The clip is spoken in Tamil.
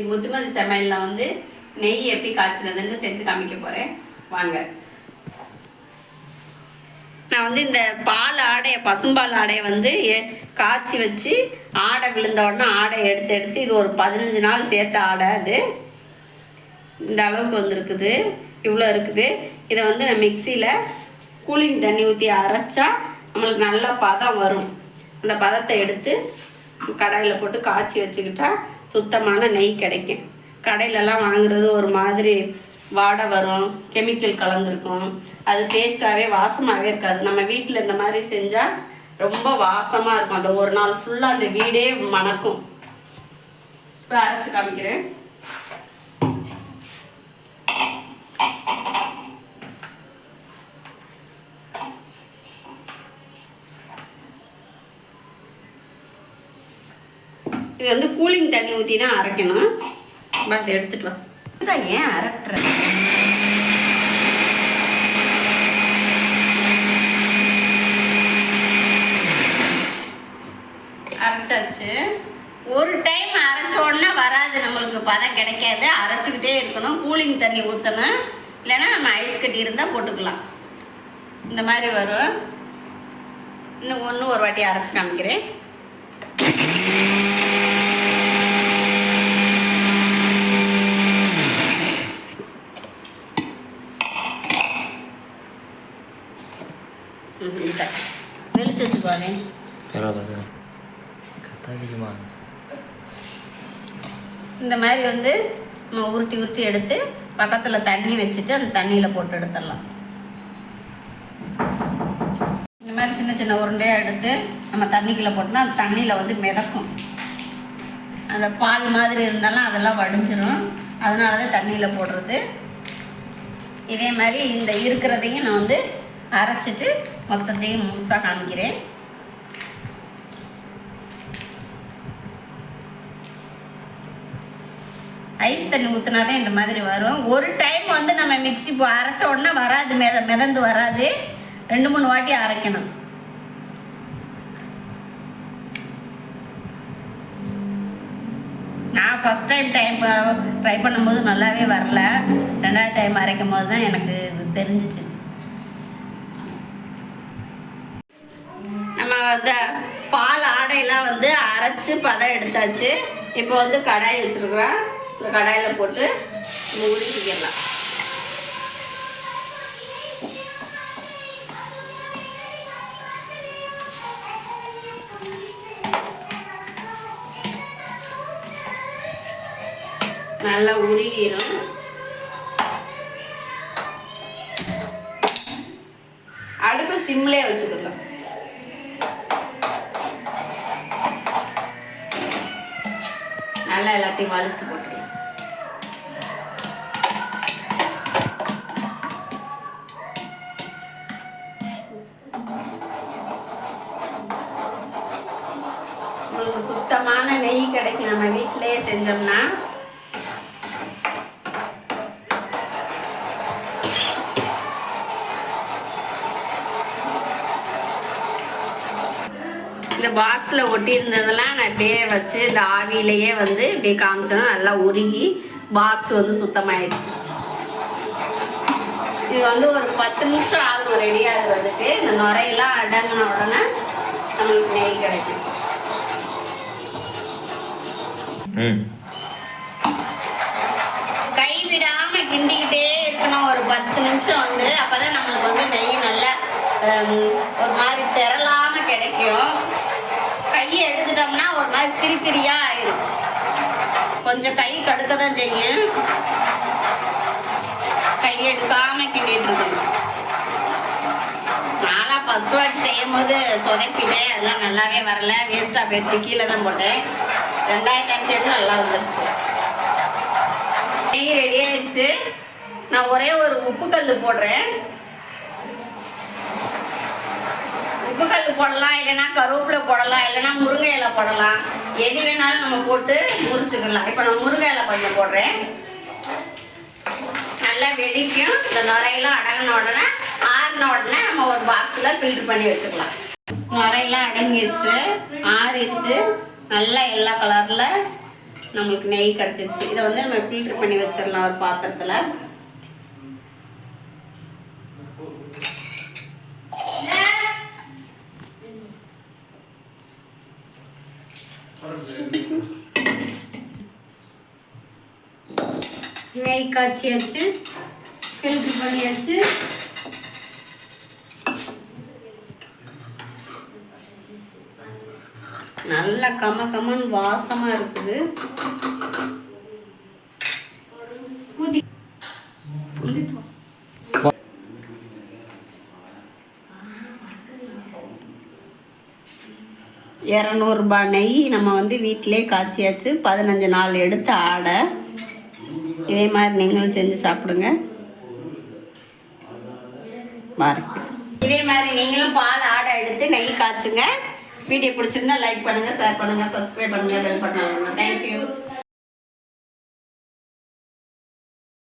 இன்னைக்கு முத்துமதி சமையலில் வந்து நெய் எப்படி காய்ச்சினதுன்னு செஞ்சு காமிக்க போகிறேன் வாங்க. நான் வந்து இந்த பால் ஆடையை பசும்பால் ஆடையை வந்து காய்ச்சி வச்சு ஆடை விழுந்த உடனே ஆடை எடுத்து எடுத்து இது ஒரு பதினஞ்சு நாள் சேர்த்த ஆடை அது. இந்த அளவுக்கு வந்திருக்குது. இவ்வளோ இருக்குது. இதை வந்து நான் மிக்சியில் கூலிங் தண்ணி ஊற்றி அரைச்சா நம்மளுக்கு நல்ல பதம் வரும். அந்த பதத்தை எடுத்து கடாயில் போட்டு காய்ச்சி வச்சுக்கிட்டா சுத்தமான நெய் கிடைக்கும். கடையிலலாம் வாங்குறது ஒரு மாதிரி வாடை வரும் கெமிக்கல் கலந்துருக்கும். அது டேஸ்ட்டாகவே வாசமாகவே இருக்காது. நம்ம வீட்டில் இந்த மாதிரி செஞ்சால் ரொம்ப வாசமாக இருக்கும். அந்த ஒரு நாள் ஃபுல்லாக அந்த வீடே மணக்கும். இப்போ அரைச்சி காமிக்கிறேன். இது வந்து கூலிங் தண்ணி ஊற்றி தான் அரைக்கணும் பார்த்து எடுத்துட்டு வா. தான் ஏன் அரைட்டுற? அரைச்சாச்சு. ஒரு டைம் அரைச்ச உடனே வராது. நம்மளுக்கு பதம் கிடைக்காது. அரைச்சிக்கிட்டே இருக்கணும். கூலிங் தண்ணி ஊற்றணும் இல்லைன்னா நம்ம ஐஸ் கட்டி இருந்தால் போட்டுக்கலாம். இந்த மாதிரி வரும். இன்னும் ஒன்று ஒரு வாட்டி அரைச்சி காமிக்கிறேன் ம், இந்த தானே பரவாயில்ல. கத்தாதிகமா இந்த மாதிரி வந்து நம்ம உருட்டி உருட்டி எடுத்து பக்கத்தில் தண்ணி வச்சுட்டு அந்த தண்ணியில் போட்டு எடுத்துடலாம். இந்த மாதிரி சின்ன சின்ன உருண்டையாக எடுத்து நம்ம தண்ணிக்குள்ளே போட்டோம்னா அந்த தண்ணியில் வந்து மிதக்கும். அந்த பால் மாதிரி இருந்தாலும் அதெல்லாம் வடிஞ்சிடும் அதனால தான் தண்ணியில் போடுறது. இதே மாதிரி இந்த இருக்கிறதையும் நான் வந்து அரைச்சிட்டு மொத்தத்தையும் முழுசாக காமிக்கிறேன். ஐஸ் தண்ணி ஊற்றினாதான் இந்த மாதிரி வரும். ஒரு டைம் வந்து நம்ம மிக்ஸி அரைச்ச உடனே வராது மித மிதந்து வராது. ரெண்டு மூணு வாட்டி அரைக்கணும். நான் ஃபஸ்ட் டைம் டைம் ட்ரை பண்ணும்போது நல்லாவே வரல. ரெண்டாவது டைம் அரைக்கும் போது தான் எனக்கு தெரிஞ்சிச்சு. நம்ம வந்து பால் ஆடையெல்லாம் வந்து அரைச்சு பதம் எடுத்தாச்சு. இப்போ வந்து கடாய் வச்சுருக்குறோம். இந்த கடாயில் போட்டு உருட்டிக்கலாம் நல்லா உருகிரும். அடுப்பு சிம்லே வச்சுக்கலாம். நல்லா எல்லாத்தையும் வலிச்சு போட்டுருவோம் உங்களுக்கு சுத்தமான நெய் கிடைக்கும். நம்ம வீட்டிலேயே செஞ்சோம்னா. இந்த பாக்ஸில் ஒட்டியிருந்ததெல்லாம் நான் அப்படியே வச்சு இந்த ஆவியிலேயே வந்து இப்படியே காமிச்சோன்னா நல்லா உருகி பாக்ஸ் வந்து சுத்தமாயிடுச்சு. இது வந்து ஒரு பத்து நிமிஷம் ஆகும் ரெடியாக வந்துட்டு இந்த நுரையெல்லாம் அடங்கின உடனே நம்மளுக்கு நெய் கிடைக்கும். கைவிடாம கிண்டிக்கிட்டே இருக்கணும். ஒரு பத்து நிமிஷம் வந்து அப்பதான் நம்மளுக்கு வந்து நெய் நல்லா ஒரு மாதிரி திரளாம கிடைக்கும். கையை எடுத்துட்டோம்னா ஒரு மாதிரி திரித்திரியா ஆயிடும் கொஞ்சம் கை கடுக்க தான் செய்யும். கை எடுக்காம கிண்டிட்டு இருக்கணும். நானாக ஃபர்ஸ்ட் வாட்டி செய்யும் போது சொதப்பிட்டேன். அதெல்லாம் நல்லாவே வரல. வேஸ்ட்டாக போயிடுச்சு. கீழே தான் போட்டேன். ரெண்டாயிரத்தி அஞ்சு நல்லா வந்துருச்சு நெய் ரெடி ஆயிடுச்சு. நான் ஒரே ஒரு உப்பு கல் போடுறேன். உப்பு கல் போடலாம் இல்லைன்னா கருவேப்பிலை போடலாம் இல்லைன்னா முருங்கை இலை போடலாம். எது வேணாலும் நம்ம போட்டு முறிச்சுக்கலாம். இப்போ நான் முருங்கை இலை கொஞ்சம் போடுறேன். நல்லா வெடிக்கும். இந்த நுரையெல்லாம் அடங்கின உடனே ஆறின உடனே நம்ம ஒரு பாக்ஸில் ஃபில்டர் பண்ணி வச்சுக்கலாம். நுரையெல்லாம் அடங்கிடுச்சு ஆறிடுச்சு. நல்லா எல்லா கலரில் நம்மளுக்கு நெய் கிடச்சிருச்சு. இதை வந்து நம்ம ஃபில்ட்ரு பண்ணி வச்சிடலாம் ஒரு பாத்திரத்தில். நெய் காய்ச்சியாச்சு. ஃபில்டர் பண்ணியாச்சு. நல்ல கம கமன்னு வாசமா இருக்குது. இரநூறுபா நெய் நம்ம வந்து வீட்டிலே காய்ச்சியாச்சு. பதினஞ்சு நாள் எடுத்து ஆடை. இதே மாதிரி நீங்களும் செஞ்சு சாப்பிடுங்க. பாருங்க. இதே மாதிரி நீங்களும் பால் ஆடை எடுத்து நெய் காய்ச்சுங்க. வீடியோ பிடிச்சிருந்தா லைக் பண்ணுங்க ஷேர் பண்ணுங்க சப்ஸ்கிரைப் பண்ணுங்க பெல் பட்டன் தேங்க்யூ